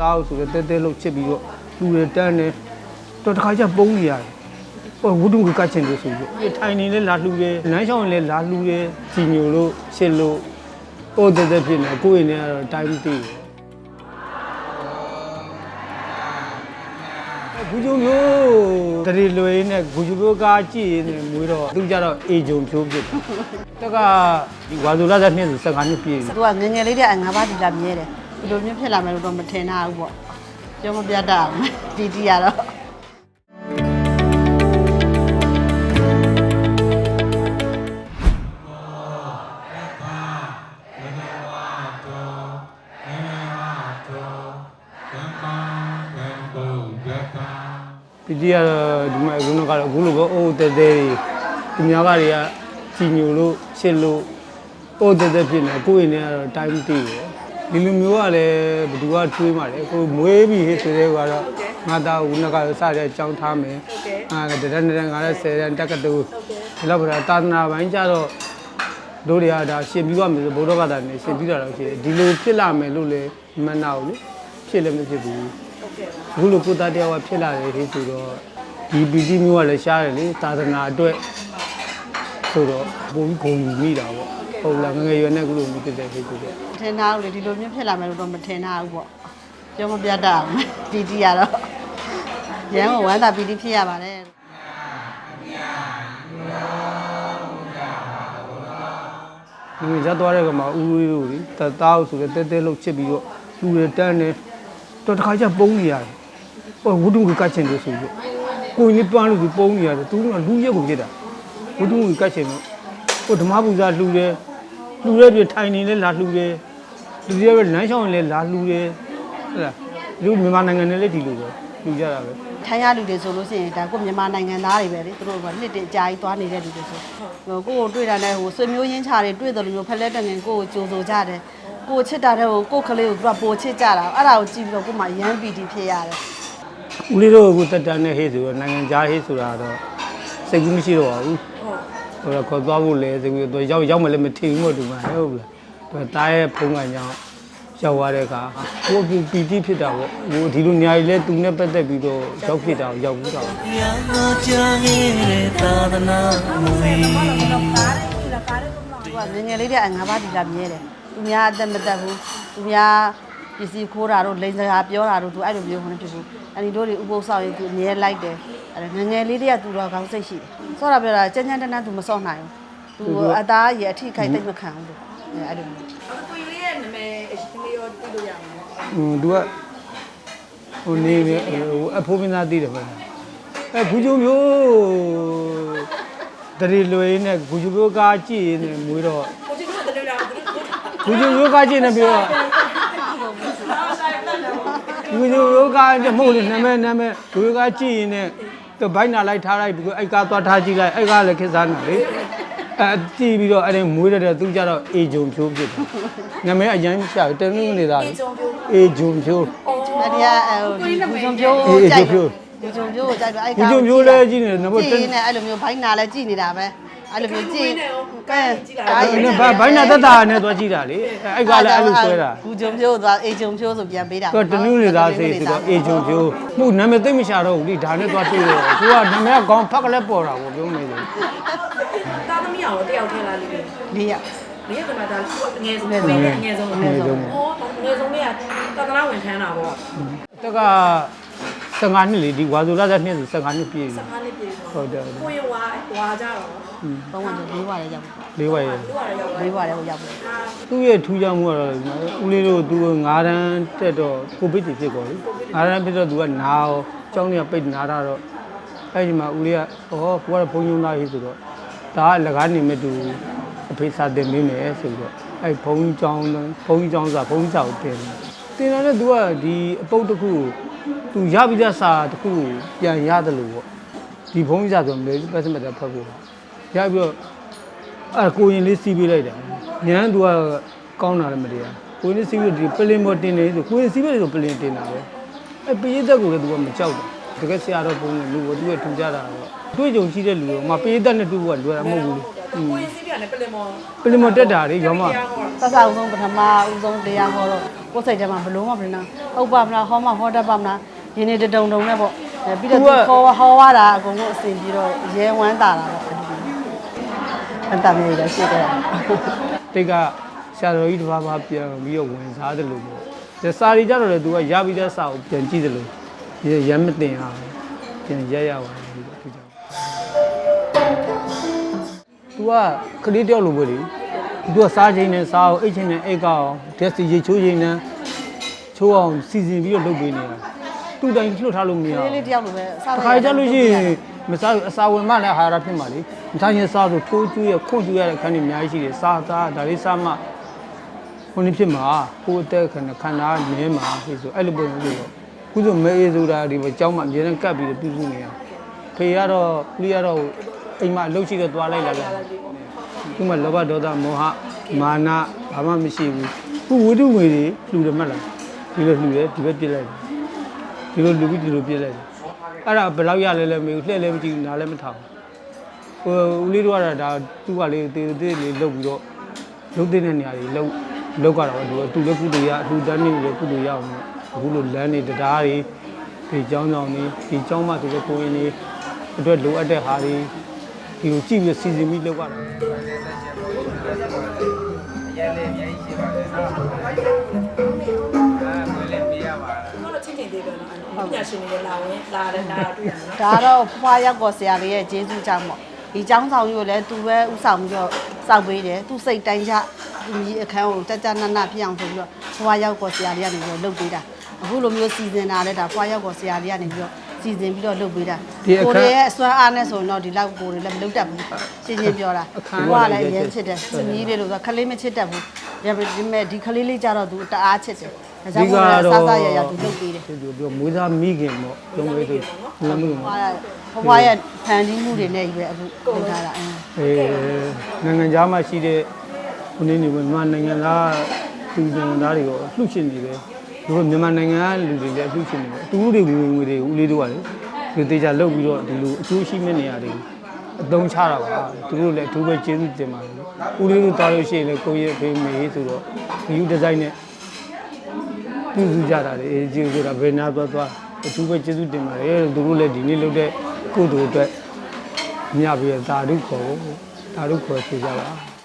တားဆိုတော့တဲတဲလို့ချစ်ပြီးတော့လူတွေတန်းနေတော့တစ်ခါကျပုံးနေရတယ်ဟိုဝုဒ္ဓကကတ်ချင်လို့ဆိုပြီးတော့ထိုင်နေလဲလာလှူတယ်လမ်းလျှောက်ရင်လဲလာလှူတယ်ကြည်ညိုလို့ရှစ်လို့ဟိုတဲတဲဖြစ်နေကိုယ့်ရင်ထဲကတော့တိုင်းမသိဘူးဂူဂျုံမျိုးတရီလွေနဲ့ဂူဂျုံမျိုးကားကြည့်နေမွေးတော့သူကြတော့အေဂျုံဖြိုးဖြစ်တယ်တက်ကဒီဝါဇူလာတဲ့နှစ်ဆို15နှစ်ပြည့်ပြီသူကငယ်ငယ်လေးတည်းအငါးပါးဒီလာမြဲတယ် ဒီလိုမျိုးဖြစ်လာမယ်လို့တော့မထင်တာဘူးပေါ့ပြောမပြတတ်အောင်ဒီတီးရတော့ပီတီကတော့ဒီမှာခုနကတော့အခုလိုပဲအိုးတဲတဲတွေဒီများကတွေကကြည်ညိုလို့ရှစ်လို့အိုးတဲတဲဖြစ်နေကိုယ့်ရင်ထဲကတော့တိုင်းမသိဘူး ဒီလိုမျိုးကလည်းဘယ်သူကထွေးမှလဲကိုမွေးပြီးဟစ်ဆိုတဲ့ကတော့ငါသားခုနကစတဲ့အကြောင်းထားမယ်အာတရနရငါလည်း10ရန်တက်ကတူဒီလောက်ပြတာသာသနာပိုင်းကြတော့တို့တွေကဒါရှင်ပြီးသွားမယ်ဆိုဘုရားဘာသာနဲ့ရှင်ပြီးတာတော့ရှိတယ်ဒီလိုဖြစ်လာမယ်လို့လည်းမနာဘူးလေဖြစ်လည်းမဖြစ်ဘူးအခုလိုကိုသားတရားကဖြစ်လာတယ်ခေဆိုတော့ဒီပီတိမျိုးကလည်းရှားတယ်လေသာသနာအတွက်ဆိုတော့ပုံပြီးဂုံယူမိတာပေါ့ ဟုတ်လားငယ်ငယ်ရွယ်နဲ့အခုလိုမျိုးဖြစ်တဲ့ခေဆိုတော့မထင်တာဘူးလေဒီလိုမျိုးဖြစ်လာမယ်လို့တော့မထင်တာဘူးပေါ့ပြောမပြတတ်အောင်ဒီတီးရတော့ရန်ကဝမ်းသာပီတိဖြစ်ရပါတယ်ဒီလိုရက်သွားတဲ့ကမှာဦးလေးတို့လေတသားဆိုတဲ့တဲတဲလို့ချစ်ပြီးတော့လူတွေတန်းနေတော့တစ်ခါကျပုံးနေရတယ်ဟိုဝုဒ္ဓကကတ်ချင်လို့ဆိုပြီးကိုကြီးပန်းလို့ဒီပုံးနေရတယ်သူကလူရက်ကိုဖြစ်တာဝုဒ္ဓကကတ်ချင်လို့ ဟိုဓမ္မပူဇာလှူတယ်လှူတဲ့တွေထိုင်နေလဲလာလှူတယ်လူတွေပဲလမ်းလျှောက်ရင်လဲလာလှူတယ်ဟုတ်လားလူမြန်မာနိုင်ငံနဲ့လည်းဒီလိုပဲလှူကြတာပဲထိုင်းရလူတွေဆိုလို့ရှိရင်ဒါကိုမြန်မာနိုင်ငံသားတွေပဲလေသူတို့ကနှစ်တည်းအကြာကြီးသွားနေတဲ့လူတွေဆိုဟိုကိုကိုတွေ့တာနဲ့ဟိုဆွေမျိုးရင်းချာတွေတွေ့တယ်လို့မျိုးဖက်လက်တငင်ကိုကိုကြိုဆိုကြတယ်ကိုချစ်တာတဲ့ဟိုကိုကလေးကိုသူကပိုချစ်ကြတာအဲ့ဒါကိုကြည့်ပြီးတော့ကိုမှရမ်းပီတီဖြစ်ရတယ်ဦးလေးတို့အခုတက်တန်းနဲ့ဟေးဆိုတော့နိုင်ငံခြားဟေးဆိုတာတော့စိတ်ကူးမရှိတော့ပါဘူးဟိုတော့ ခေါ်သွားဖို့လဲစိတ်ကူးတော့ရောက်ရောက်မလဲမထင်ဘူးမို့တူမှာဟုတ်လားသူတားရဲ့ဖုံးကန်ကြောင့်ရောက်သွားတဲ့အခါကိုပူပီတိဖြစ်တာပေါ့ဟိုဒီလိုညာကြီးလဲသူနဲ့ပတ်သက်ပြီးတော့ရောက်ဖြစ်တာကိုရောက်ဘူးတာပေါ့ရာကြခဲ့တဲ့သာသနာမွေသူကငယ်ငယ်လေးတည်းအငါးပါးဒီလာမြဲတယ်သူများအသက်မသက်ဘူးသူများ ပစ္စည်းခိုးတာတို့လိန်စကားပြောတာတို့သူအဲ့လိုမျိုးမဖြစ်ဘူးအဲ့ဒီတို့တွေဥပုသ်ဆောင်ရင်သူအမြဲလိုက်တယ်အဲ့ငယ်ငယ်လေးတည်းကသူတော့ကောင်းစိတ်ရှိတယ်ဆော့တာပြောတာကြမ်းကြမ်းတမ်းတမ်းသူမဆော့နိုင်ဘူးသူအသားရအထိခိုက်တိတ်မခံဘူးလို့အဲ့လိုမျိုးကိုကြီးလေးရဲ့နာမည်အရှင်လေးရောသိလို့ရမှာဟိုသူကဟိုနေနေဟိုအဖိုးမင်းသားတည်တယ်ပဲအဲဂူဂျုံမျိုးတရီလွေနဲ့ဂူဂျုံမျိုးကားကြည့်နေမွေးတော့ကိုကြီးတို့တည်းလားသူတို့ဂူဂျုံမျိုးကားကြည့်နေပြီးတော့ ဒီလိုယောဂတဲ့မဟုတ်လေနာမည်နာမည်ဒီယောဂကြည့်ရင်လည်းသူဘိုင်းနာလိုက်ထားလိုက်ပြီးတော့အဲ့ကားသွားထားကြည့်လိုက်အဲ့ကားလည်းခက်စားနေလေအဲကြည့်ပြီးတော့အဲ့ဒီမွေးတဲ့သူကြတော့အေဂျုံဖြိုးဖြစ်တယ်နာမည်အရင်ရှာတယ်တင်းနေသားလေအေဂျုံဖြိုးအဲ့ဒီကဟိုဘူဂျုံပြိုးအေးကြိုက်ဂျုံပြိုးဘူဂျုံပြိုးကိုကြိုက်ပြီးအဲ့ဘူဂျုံပြိုးလည်းကြည့်နေတယ်နံပါတ်ကြည့်နေအဲ့လိုမျိုးဘိုင်းနာလည်းကြည့်နေတာပဲ အဲ့လိုမျိုးကြည့်ကဲကားအဲ့နဲ့ဘိုင်းနာတက်တာနဲ့သွားကြည့်တာလေအဲ့ကားလည်းအဲ့လိုဆွဲတာဘူဂျုံပြိုးသွားအေဂျုံပြိုးဆိုပြန်ပေးတာသူကတင်းနေသားစေဆိုတော့အေဂျုံဖြိုးမှုနာမည်သိမရှာတော့ဘူးလေဒါနဲ့သွားတွေ့တော့သူကနာမည်ကခေါင်းဖက်ကလည်းပေါ်တာပေါ့ပြောမယ်လေတာသမီးအောင်တယောက်ထဲလာလေးလေးလေးရလေးကမှဒါအငယ်ဆုံးပဲအငယ်ဆုံးအငယ်ဆုံးဟောအငယ်ဆုံးလေးကသာသနာဝင်ထမ်းတာပေါ့တက်က15နှစ်လေဒီဝါဇူလာတဲ့နှစ်ဆို15နှစ်ပြည့်ပြီ အားလေးပြေဟုတ်တယ်ကိုရဝါဝါကြတော့ဘုံဝင်လေးဝါလည်းရောက်ပြီလေးဝါရဲ့သူကလည်းရောက်လေးဝါလည်းရောက်ပြီသူ့ရဲ့ထူးခြားမှုကတော့ဦးလေးတို့သူ9တန်းတက်တော့ကိုဗစ်ကြီးဖြစ်ကုန်လေ9တန်းဖြစ်တော့သူကနာရောကျောင်းတွေကပိတ်နာတာတော့အဲ့ဒီမှာဦးလေးကဩကိုကတော့ဘုံယုံသားကြီးဆိုတော့ဒါကလကားနေမဲ့သူအဖေစာတင်မိမယ်ဆိုပြီးတော့အဲ့ဘုံကျောင်းဘုံကျောင်းစာဘုံစာကိုတင်တယ်တင်တော့လည်းသူကဒီအပုတ်တစ်ခုကိုသူရပြီးသားစာတစ်ခုကိုပြန်ရတယ်လို့ပေါ့ ဒီဘုံစာဆိုမလို့ပတ်စမတ်ဖတ်ဖို့ရပြီးတော့အဲ့ကိုရင်လေးစီးပေးလိုက်တယ်ညမ်းသူကကောင်းတာလည်းမတရားကိုရင်လေးစီးပြီးဒီပလင်ပေါ်တင်နေဆိုကိုရင်စီးပေးလို့ဆိုပလင်တင်တာပဲအဲ့ပရိသတ်ကိုလည်းသူကမကြောက်ဘူးတကယ်ဆရာတော်ဘုန်းကြီးလူကသူကထူကြတာတော့တွေ့ကြုံရှိတဲ့လူကမပရိသတ်နဲ့တွေ့ဖို့ကလွယ်တာမဟုတ်ဘူးလေကိုရင်စီးပြနဲ့ပလင်မော်ပလင်မော်တက်တာလေရောမသတ်သဦးဆုံးပထမဦးဆုံးတရားဟောတော့ကိုယ်စိတ်ထဲမှာဘလုံးမပြနာဟုတ်ပါမလားဟောမဟောတတ်ပါမလားရင်းနေတုံတုံနဲ့ပေါ့အဲ ပြီးတော့သူခေါ်ဟောရတာအကုန်လုံးအဆင်ပြေတော့ရဲဝမ်းသာတာပေါ့အန်တမေရရှိခဲ့တာတိတ်ကဆရာတော်ကြီးတစ်ပါးမှပြန်ပြီးတော့ဝင်စားတယ်လို့ပေါ့ဒါစာရီကြတော့လေသူကရပြီးတဲ့စာကိုပြန်ကြည့်တယ်လို့ဒီရမ်းမတင်အောင်ပြန်ရက်ရအောင်ဒီလိုထူကြ။ तू ကကလေးတယောက်လိုပဲလေ။ तू ကစားချိန်နဲ့စားအောင်အိတ်ချိန်နဲ့အိတ်ကောင်ဒက်စီရေချိုးချိန်နဲ့ချိုးအောင်စီစဉ်ပြီးတော့လုပ်ပေးနေတာ။ သူ့တိုင်းလှုပ်ထားလို့မရလေးဘူးလေးတယောက်လိုပဲအစားတစ်ခါကြလို့ရှိရင်မစားဘူးအစာဝင်မှလည်းအာဟာရဖြစ်မှာလေမစားရင်စားဆိုထိုးကျွေးရခွန့်ကျွေးရတဲ့ခန်းတွေအများကြီးရှိတယ်စားစားဒါလေးစားမှခုနှစ်ဖြစ်မှာကိုယ်အသက်ခန္ဓာခန္ဓာနည်းမှာဖြစ်ဆိုအဲ့လိုပုံမျိုးလို့ခုဆိုမဲအေးဆိုတာဒီမှာကြောင်းမှအများနဲ့ကပ်ပြီးတော့ပြုစုနေရဖေကတော့ပြရတော့အိမ်မှာအလုပ်ရှိတော့သွားလိုက်လာလိုက်သူမှလောဘဒေါသမောဟမာနဘာမှမရှိဘူးခုဝိတုငွေတွေလှူတယ်မှတ်လားဒီလိုလှူတယ်ဒီဘက်ပြစ်လိုက်တယ် ဒီလိုလူပြီးဒီလိုပြည့်လိုက်တယ်အဲ့ဒါဘယ်လောက်ရလဲလဲမသိဘူးလှည့်လဲမကြည့်ဘူးနားလည်းမထောင်ဟိုဦးလေးတို့ကတော့ဒါသူ့ကလေးတေတေလေးလှုပ်ပြီးတော့လှုပ်တဲ့နေရာကြီးလှုပ်လှုပ်ကတော့သူအတူလည်းကုတူရအတူတန်းနေလည်းကုတူရအောင်အခုလိုလမ်းနေတရားတွေဒီကျောင်းဆောင်တွေဒီကျောင်းမဆိုတဲ့ကိုရင်တွေအတွက်လိုအပ်တဲ့ဟာတွေဒီကိုကြည့်ပြီးစီစဉ်ပြီးလုပ်ရတာအရင်လည်းအရင်ရှိပါတယ် သေးပဲနော်ပညာရှင်တွေလာဝင်လာတယ်လာတွေ့ရနော် ဒါကတော့ဖွားရောက်ကောဆရာလေးရဲ့ဂျေဇူးကြောင့်ပေါ့ဒီเจ้าဆောင်ကြီးကိုလည်းသူပဲဥဆောင်ပြီးတော့စောက်ပေးတယ်သူစိတ်တိုင်းချသူကြီးအခန်းကိုတက်ကြနနဖြစ်အောင်ဆိုပြီးတော့ဖွားရောက်ကောဆရာလေးကနေပြီးတော့လုပ်ပေးတာအခုလိုမျိုးစီစဉ်တာလဲဒါဖွားရောက်ကောဆရာလေးကနေပြီးတော့စီစဉ်ပြီးတော့လုပ်ပေးတာကိုရီးရဲ့အစွမ်းအားနဲ့ဆိုရင်တော့ဒီလောက်ကိုရီးလည်းမလုပ်တတ်ဘူးရှင်းရှင်းပြောတာဘွားလည်းအရင်ချစ်တယ်သမီးလေးလို့ဆိုခလေးမချစ်တတ်ဘူးဒါပေမဲ့ဒီခလေးလေးကြတော့သူတအားချစ်တယ် ဒါကြောင့်မို့လဲစားစားရရသူလုပ်ပေးတယ်ဒီလိုပြောမွေးသားမိခင်ပေါ့ပြောမလို့ဆိုလမ်းမလို့ဘွားဘွားရဲ့ဖန်တီးမှုတွေနဲ့ကြီးပဲအခုလုပ်ထားတာအင်းအဲနိုင်ငံသားမှာရှိတဲ့ခုနေနေမြန်မာနိုင်ငံသားလူနိုင်ငံသားတွေကိုလှုပ်ရှင်နေတယ်ဒီလိုမြန်မာနိုင်ငံကလူတွေလည်းလှုပ်ရှင်နေတယ်အတူတူတွေဝင်ငွေတွေဦးလေးတို့ကလေဒီတေချာလုတ်ပြီးတော့ဒီလိုအကျိုးရှိမဲ့နေရာတွေအသုံးချတာပါသူတို့လည်းအထူးပဲကျေးဇူးတင်ပါတယ်ဦးလေးတို့တားလို့ရှိရင်လည်းကိုယ့်ရဲ့ဖေးမေးဆိုတော့ဒီယူဒီဇိုင်းနဲ့ ပြုစုကြတာလေအေးကျေးဇူးတာဘယ်နာသွားသွားအထူးပဲကျေးဇူးတင်ပါတယ်သူတို့လည်းဒီနေ့လုပ်တဲ့ကုသိုလ်အတွက်ညပြီးတော့ဓာတုခေါ်ဓာတုခေါ်ဆိုကြပါ